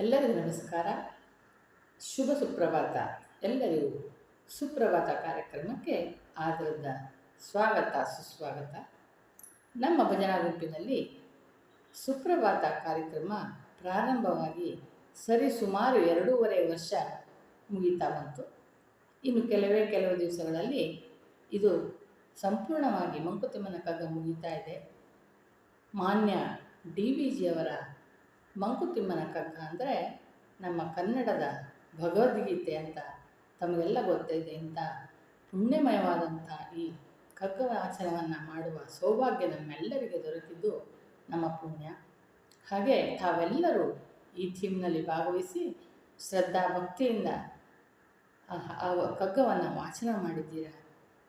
ಎಲ್ಲರಿಗೂ ನಮಸ್ಕಾರ. ಶುಭ ಸುಪ್ರಭಾತ. ಎಲ್ಲರಿಗೂ ಸುಪ್ರಭಾತ ಕಾರ್ಯಕ್ರಮಕ್ಕೆ ಆದರದ ಸ್ವಾಗತ, ಸುಸ್ವಾಗತ. ನಮ್ಮ ಭಜನಾ ಗುಂಪಿನಲ್ಲಿ ಸುಪ್ರಭಾತ ಕಾರ್ಯಕ್ರಮ ಪ್ರಾರಂಭವಾಗಿ ಸರಿ ಸುಮಾರು ಎರಡೂವರೆ ವರ್ಷ ಮುಗಿತಾ ಬಂತು. ಇನ್ನು ಕೆಲವೇ ಕೆಲವು ದಿವಸಗಳಲ್ಲಿ ಇದು ಸಂಪೂರ್ಣವಾಗಿ ಮಂಕುತಿಮ್ಮನ ಕಗ್ಗ ಮುಗಿತಾ ಇದೆ. ಮಾನ್ಯ ಡಿ ವಿ ಜಿಯವರ ಮಂಕುತಿಮ್ಮನ ಕಗ್ಗ ಅಂದರೆ ನಮ್ಮ ಕನ್ನಡದ ಭಗವದ್ಗೀತೆ ಅಂತ ತಮಗೆಲ್ಲ ಗೊತ್ತಿದೆ. ಇಂಥ ಪುಣ್ಯಮಯವಾದಂಥ ಈ ಕಗ್ಗ ವಾಚನವನ್ನು ಮಾಡುವ ಸೌಭಾಗ್ಯ ನಮ್ಮೆಲ್ಲರಿಗೆ ದೊರಕಿದ್ದು ನಮ್ಮ ಪುಣ್ಯ. ಹಾಗೆ ತಾವೆಲ್ಲರೂ ಈ ಥೀಮ್ನಲ್ಲಿ ಭಾಗವಹಿಸಿ ಶ್ರದ್ಧಾ ಭಕ್ತಿಯಿಂದ ಆ ಕಗ್ಗವನ್ನು ವಾಚನ ಮಾಡಿದ್ದೀರಾ?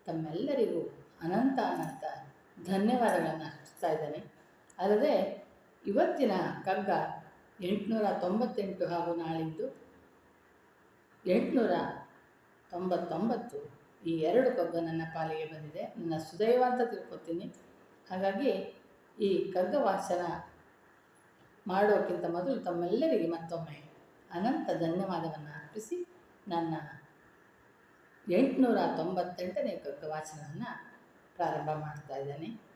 ತಮ್ಮೆಲ್ಲರಿಗೂ ಅನಂತ ಅನಂತ ಧನ್ಯವಾದಗಳನ್ನು ಅರ್ಪಿಸ್ತಾ ಇದ್ದೇನೆ. ಅಲ್ಲದೆ ಇವತ್ತಿನ ಕಗ್ಗ ಎಂಟುನೂರ ತೊಂಬತ್ತೆಂಟು ಹಾಗೂ ನಾಳಿದ್ದು ಎಂಟುನೂರ ತೊಂಬತ್ತೊಂಬತ್ತು. ಈ ಎರಡು ಕಗ್ಗ ನನ್ನ ಪಾಲಿಗೆ ಬಂದಿದೆ. ನನ್ನ ಸುದೈವ ಅಂತ ತಿಳ್ಕೊತೀನಿ. ಹಾಗಾಗಿ ಈ ಕಗ್ಗ ವಾಚನ ಮಾಡೋಕ್ಕಿಂತ ಮೊದಲು ತಮ್ಮೆಲ್ಲರಿಗೆ ಮತ್ತೊಮ್ಮೆ ಅನಂತ ಧನ್ಯವಾದವನ್ನು ಅರ್ಪಿಸಿ ನನ್ನ ಎಂಟುನೂರ ತೊಂಬತ್ತೆಂಟನೇ ಕಗ್ಗ ವಾಚನವನ್ನು ಪ್ರಾರಂಭ ಮಾಡ್ತಾ ಇದ್ದೇನೆ.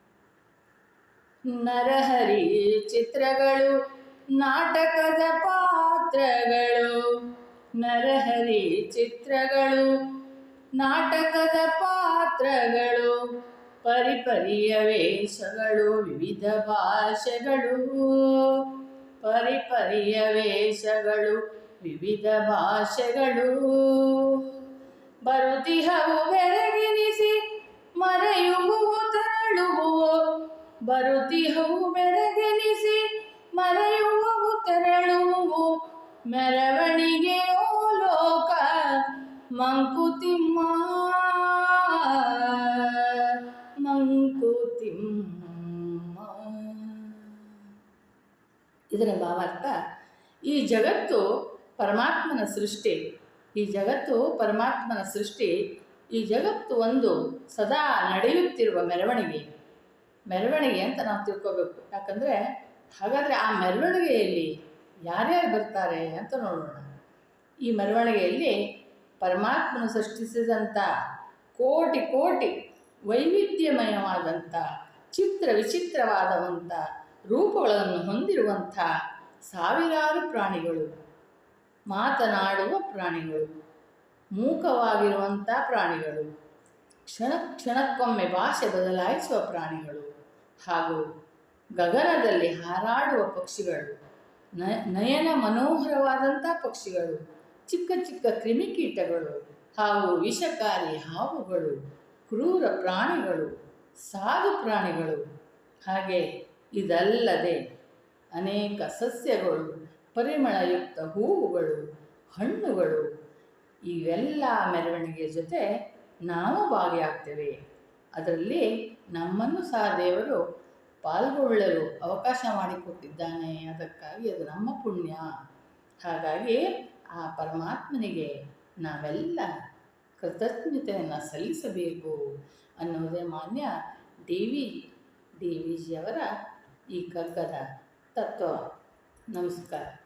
ನರಹರಿ ಚಿತ್ರಗಳು, ನಾಟಕದ ಪಾತ್ರಗಳು. ನರಹರಿ ಚಿತ್ರಗಳು, ನಾಟಕದ ಪಾತ್ರಗಳು. ಪರಿಪರಿಯ ವೇಷಗಳು ವಿವಿಧ ಭಾಷೆಗಳು. ಪರಿಪರಿಯ ವೇಷಗಳು ವಿವಿಧ ಭಾಷೆಗಳು. ಬರುತಿಹವು ಬೆರಗಿನಿಸಿ ಬರುತಿಹವು ಬೆರಗೆನಿಸಿ ಮರೆಯುವವು ತೆರಳುವು ಮೆರವಣಿಗೆ ಲೋಕ, ಮಂಕುತಿಮ್ಮ. ಮಂಕುತಿಮ್ಮ. ಇದರ ಭಾವಾರ್ಥ, ಈ ಜಗತ್ತು ಪರಮಾತ್ಮನ ಸೃಷ್ಟಿ. ಈ ಜಗತ್ತು ಪರಮಾತ್ಮನ ಸೃಷ್ಟಿ, ಈ ಜಗತ್ತು ಒಂದು ಸದಾ ನಡೆಯುತ್ತಿರುವ ಮೆರವಣಿಗೆ. ಮೆರವಣಿಗೆ ಅಂತ ನಾವು ತಿಳ್ಕೋಬೇಕು. ಯಾಕಂದರೆ ಹಾಗಾದರೆ ಆ ಮೆರವಣಿಗೆಯಲ್ಲಿ ಯಾರ್ಯಾರು ಬರ್ತಾರೆ ಅಂತ ನೋಡೋಣ. ಈ ಮೆರವಣಿಗೆಯಲ್ಲಿ ಪರಮಾತ್ಮನು ಸೃಷ್ಟಿಸಿದಂಥ ಕೋಟಿ ಕೋಟಿ ವೈವಿಧ್ಯಮಯವಾದಂಥ ಚಿತ್ರ ವಿಚಿತ್ರವಾದವಂಥ ರೂಪಗಳನ್ನು ಹೊಂದಿರುವಂಥ ಸಾವಿರಾರು ಪ್ರಾಣಿಗಳು, ಮಾತನಾಡುವ ಪ್ರಾಣಿಗಳು ಮೂಕವಾಗಿರುವಂಥ ಪ್ರಾಣಿಗಳು. ಕ್ಷಣ ಕ್ಷಣಕ್ಕೊಮ್ಮೆ ಭಾಷೆ ಬದಲಾಯಿಸುವ ಪ್ರಾಣಿಗಳು ಹಾಗೂ ಗಗನದಲ್ಲಿ ಹಾರಾಡುವ ಪಕ್ಷಿಗಳು ನಯನ ಮನೋಹರವಾದಂಥ ಪಕ್ಷಿಗಳು, ಚಿಕ್ಕ ಚಿಕ್ಕ ಕ್ರಿಮಿಕೀಟಗಳು ಹಾಗೂ ವಿಷಕಾರಿ ಹಾವುಗಳು, ಕ್ರೂರ ಪ್ರಾಣಿಗಳು, ಸಾಧು ಪ್ರಾಣಿಗಳು. ಹಾಗೆ ಇದಲ್ಲದೆ ಅನೇಕ ಸಸ್ಯಗಳು, ಪರಿಮಳಯುಕ್ತ ಹೂವುಗಳು, ಹಣ್ಣುಗಳು, ಇವೆಲ್ಲ ಮೆರವಣಿಗೆಯ ಜೊತೆ ನಾವು ಭಾಗಿಯಾಗ್ತೇವೆ. ಅದರಲ್ಲಿ ನಮ್ಮನ್ನು ಸಹ ದೇವರು ಪಾಲ್ಗೊಳ್ಳಲು ಅವಕಾಶ ಮಾಡಿಕೊಟ್ಟಿದ್ದಾನೆ. ಅದಕ್ಕಾಗಿ ಅದು ನಮ್ಮ ಪುಣ್ಯ. ಹಾಗಾಗಿ ಆ ಪರಮಾತ್ಮನಿಗೆ ನಾವೆಲ್ಲ ಕೃತಜ್ಞತೆಯನ್ನು ಸಲ್ಲಿಸಬೇಕು ಅನ್ನೋದೇ ಮಾನ್ಯ ಡಿ ವಿ ಡಿ ವಿ ಜಿಯವರ ಈ ಕಗ್ಗದ ತತ್ವ. ನಮಸ್ಕಾರ.